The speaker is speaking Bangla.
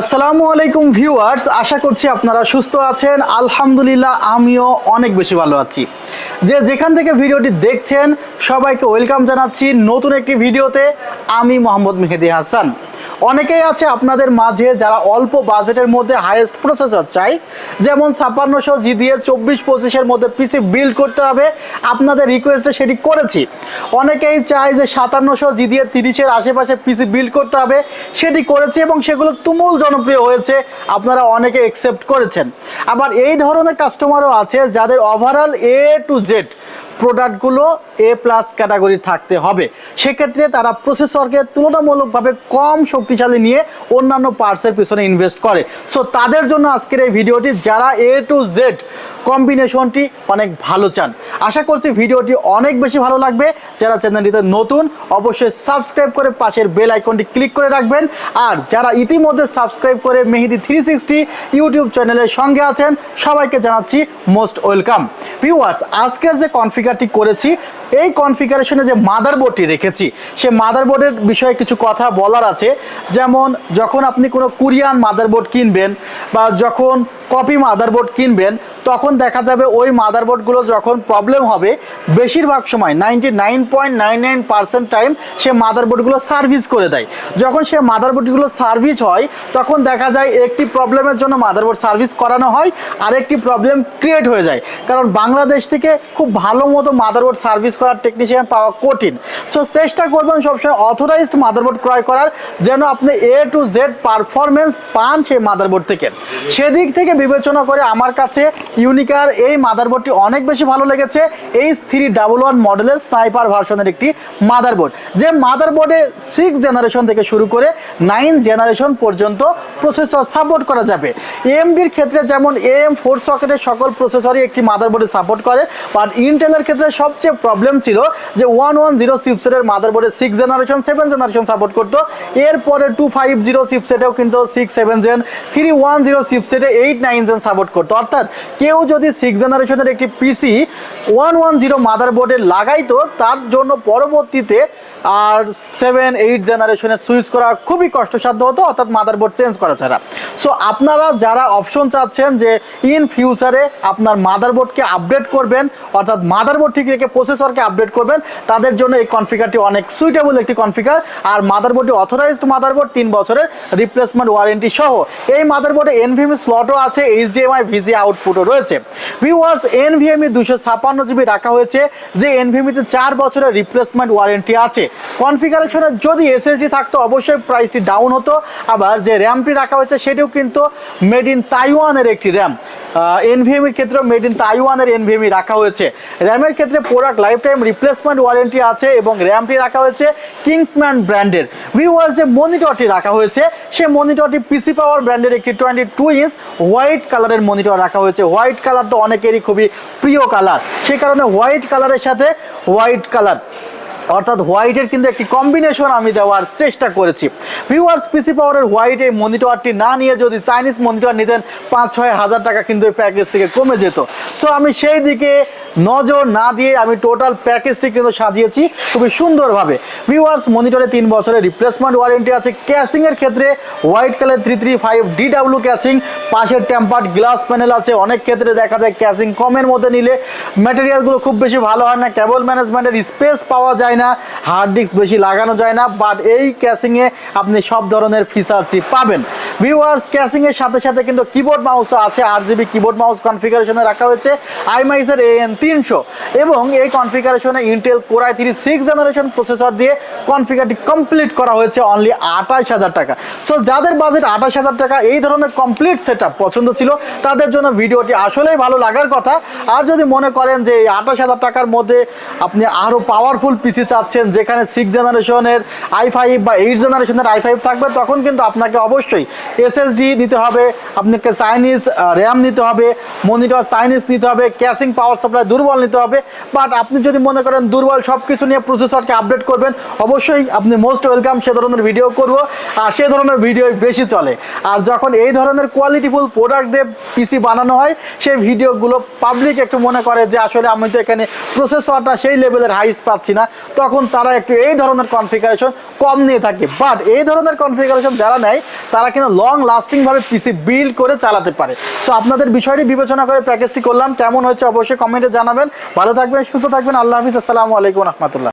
আসসালামু আলাইকুম ভিউয়ার্স, আশা করছি আপনারা সুস্থ আছেন। আলহামদুলিল্লাহ, আমিও অনেক বেশি ভালো আছি। যে যেখান থেকে ভিডিওটি দেখছেন, সবাইকে ওয়েলকাম জানাচ্ছি নতুন একটি ভিডিওতে। আমি মোহাম্মদ মেহেদি হাসান। অনেকেই আছে আপনাদের মাঝে যারা অল্প বাজেটের মধ্যে হাইয়েস্ট প্রসেসর চাই। যেমন ছাপ্পান্নশো জি দিয়ে চব্বিশ পঁচিশের মধ্যে পিসি বিল্ড করতে হবে। আপনাদের রিকোয়েস্টে সেটি করেছি। অনেকেই চায় যে সাতান্নশো জি দিয়ে তিরিশের আশেপাশে পিসি বিল্ড করতে হবে। সেটি করেছি এবং সেগুলো তুমুল জনপ্রিয় হয়েছে। আপনারা অনেকে একসেপ্ট করেছেন। আবার এই ধরনের কাস্টমারও আছে যাদের ওভারঅল এ টু জেড প্রোডাক্টগুলো এ প্লাস ক্যাটাগরি থাকতে হবে। সেক্ষেত্রে তারা প্রসেসরকে তুলনামূলকভাবে কম শক্তিশালী নিয়ে অন্যান্য পার্টসের পিছনে ইনভেস্ট করে। সো তাদের জন্য আজকের এই ভিডিওটি যারা এ টু জেড কম্বিনেশনটি অনেক ভালো চান। আশা করছি ভিডিওটি অনেক বেশি ভালো লাগবে। যারা চ্যানেলটিতে নতুন, অবশ্যই সাবস্ক্রাইব করে পাশের বেল আইকনটি ক্লিক করে রাখবেন। আর যারা ইতিমধ্যে সাবস্ক্রাইব করে মেহেদি থ্রি সিক্সটি ইউটিউব চ্যানেলের সঙ্গে আছেন, সবাইকে জানাচ্ছি মোস্ট ওয়েলকাম। ভিউয়ার্স, আজকের যে কনফিগারটি করেছি এই কনফিগারেশনে যে মাদারবোর্ডটি রেখেছি, সে মাদারবোর্ডের বিষয়ে কিছু কথা বলার আছে। যেমন, যখন আপনি কোনো কোরিয়ান মাদারবোর্ড কিনবেন বা যখন কপি মাদারবোর্ড কিনবেন, তখন দেখা যাবে ওই মাদারবোর্ডগুলো যখন প্রবলেম হবে, বেশিরভাগ সময় ninety nine point nine nine percent time সে মাদারবোর্ডগুলো সার্ভিস করে দেয়। যখন সে মাদারবোর্ডগুলো সার্ভিস হয়, তখন দেখা যায় একটি প্রবলেমের জন্য মাদারবোর্ড সার্ভিস করানো হয়, আরেকটি প্রবলেম ক্রিয়েট হয়ে যায়। কারণ বাংলাদেশ থেকে খুব ভালো মতো মাদারবোর্ড সার্ভিস করার টেকনিশিয়ান পাওয়া কঠিন। সো চেষ্টা করবেন সবসময় অথরাইজড মাদারবোর্ড ক্রয় করার, যেন আপনি এ টু জেড পারফরমেন্স পান সেই মাদারবোর্ড থেকে। সেদিক থেকে বিবেচনা করে আমার কাছে ইউনিকার এই মাদারবোর্ডটি অনেক বেশি ভালো লেগেছে। এইচ থ্রি ডাবল ওয়ান মডেলের স্নাইপার ভার্সনের একটি মাদারবোর্ড যে মাদারবোর্ডে সিক্স জেনারেশন থেকে শুরু করে নাইন জেনারেশন পর্যন্ত প্রসেসর সাপোর্ট করা যাবে। এএমডির ক্ষেত্রে যেমন এএম ফোর সকেটের সকল প্রসেসরই একটি মাদারবোর্ডে সাপোর্ট করে বাট ইন্টেলের ক্ষেত্রে সবচেয়ে প্রবলেম ছিল যে ওয়ান ওয়ান জিরো সিপসেটের মাদারবোর্ডে six generation seven generation support করতো। এরপরে টু ফাইভ জিরো সিপসেটেও কিন্তু six seven gen three one zero সিপসেটে eight nine gen support করতো। অর্থাৎ কেউ যদি সিক্স জেনারেশনের একটি পিসি ওয়ান ওয়ান জিরো মাদারবোর্ডে লাগাইতো, তার জন্য পরবর্তীতে আর সেভেন এইট জেনারেশনে সুইচ করা খুবই কষ্টসাধ্য হতো, অর্থাৎ মাদারবোর্ড চেঞ্জ করা ছাড়া। সো আপনারা যারা অপশন চাচ্ছেন যে ইন ফিউচারে আপনার মাদারবোর্ডকে আপডেট করবেন, অর্থাৎ মাদারবোর্ড ঠিক রেখে প্রসেসরকে আপডেট করবেন। তাদের জন্য এই কনফিগারটি অনেক সুইটেবল একটি কনফিগার আর মাদারবোর্ডটি অথরাইজড মাদারবোর্ড তিন বছরের রিপ্লেসমেন্ট ওয়ারেন্টি সহ। এই মাদারবোর্ডে এনভিএমই স্লটও আছে এইচডিএমআই ভিজি আউটপুটও রয়েছে। ভিউয়ার্স এনভিএমই দুশো ছাপান্ন জিবি রাখা হয়েছে, যে এনভিএমিতে চার বছরের রিপ্লেসমেন্ট ওয়ারেন্টি আছে। কনফিগারেশনে যদি এসএসডি থাকতো, অবশ্যই প্রাইসটি ডাউন হতো। আবার যে র্যামটি রাখা হয়েছে, সেটিও কিন্তু মেড ইন তাইওয়ানের একটি র্যাম এনভিএমির ক্ষেত্রে মেড ইন তাইওয়ানের এনভিএমি রাখা হয়েছে। র্যামের ক্ষেত্রে product life time replacement warranty আছে এবং র্যামটি রাখা হয়েছে কিংসম্যান ব্র্যান্ডের ভিউয়ার যে মনিটরটি রাখা হয়েছে। সে মনিটরটি পিসি পাওয়ার ব্র্যান্ডের একটি টোয়েন্টি টু ইঞ্চ হোয়াইট কালারের মনিটর রাখা হয়েছে। হোয়াইট কালার তো অনেকেরই খুবই প্রিয় কালার সেই কারণে হোয়াইট কালারের সাথে হোয়াইট কালার অর্থাৎ হোয়াইটের কিন্তু একটি কম্বিনেশন আমি দেওয়ার চেষ্টা করেছি। ভিউয়ার্স পিসি পাওয়ারের হোয়াইট এই মনিটরটি না নিয়ে যদি চাইনিজ মনিটর নিতেন পাঁচ ছয় হাজার টাকা কিন্তু এই প্যাকেজ থেকে কমে যেত। সো আমি সেই দিকে নজর না দিয়ে আমি টোটাল প্যাকেজটি কিন্তু সাজিয়েছি খুবই সুন্দরভাবে। ভিউয়ার্স মনিটরে তিন বছরের রিপ্লেসমেন্ট ওয়ারেন্টি আছে। ক্যাসিংয়ের ক্ষেত্রে white colour three three five DW casing পাশের টেম্পার্ড গ্লাস প্যানেল আছে। অনেক ক্ষেত্রে দেখা যায় ক্যাচিং কমের মধ্যে নিলে ম্যাটেরিয়ালগুলো খুব বেশি ভালো হয় না। কেবল ম্যানেজমেন্টের স্পেস পাওয়া যায় না। হার্ড ডিস্ক বেশি লাগানো যায় না। বাট এই ক্যাসিংয়ে আপনি সব ধরনের ফিচার্সই পাবেন। ভিউয়ার্স এর সাথে সাথে কিন্তু কিবোর্ড মাউসও আছে আর জিবি কিবোর্ড মাউস কনফিগারেশনে রাখা হয়েছে আইমাইসের এ এন তিনশো। এবং এই কনফিগারেশনে Intel core i three six generation processor দিয়ে কনফিগারটি কমপ্লিট করা হয়েছে অনলি আঠাশ হাজার টাকা। সো যাদের বাজেট আঠাশ হাজার টাকা, এই ধরনের কমপ্লিট সেট পছন্দ ছিল, তাদের জন্য ভিডিওটি আসলেই ভালো লাগার কথা। আর যদি মনে করেন যে এই আঠাশ হাজার টাকার মধ্যে আপনি আরও পাওয়ারফুল পিসি চাচ্ছেন, যেখানে সিক্স জেনারেশনের আই ফাইভ বা এইট জেনারেশনের আই ফাইভ থাকবে, তখন কিন্তু আপনাকে অবশ্যই এসএসডি নিতে হবে, আপনাকে চাইনিজ র্যাম নিতে হবে মনিটর চাইনিজ নিতে হবে ক্যাশিং পাওয়ার সাপ্লাই দুর্বল নিতে হবে। বাট আপনি যদি মনে করেন দুর্বল সব কিছু নিয়ে প্রসেসরকে আপডেট করবেন, অবশ্যই আপনি মোস্ট ওয়েলকাম সে ধরনের ভিডিও করব। আর সে ধরনের ভিডিও বেশি চলে। আর যখন এই ধরনের কোয়ালিটিফুল প্রোডাক্ট দিয়ে পিসি বানানো হয়, সেই ভিডিওগুলো পাবলিক একটু মনে করে যে আসলে আমি তো এখানে প্রসেসরটা সেই লেভেলের হাইস্ট পাচ্ছি না। তখন তারা একটু এই ধরনের কনফিগারেশন কম নিয়ে থাকে। বাট এই ধরনের কনফিগারেশন যারা নেয়, তারা কিন্তু লং লাস্টিং ভাবে পিসি বিল্ড করে চালাতে পারে। সো আপনাদের বিষয়টি বিবেচনা করে প্যাকেজটি করলাম। কেমন হয়েছে অবশ্যই কমেন্টে জানাবেন। ভালো থাকবেন, সুস্থ থাকবেন। আল্লাহ হাফিজ। আসসালামু আলাইকুম রহমতুল্লাহ।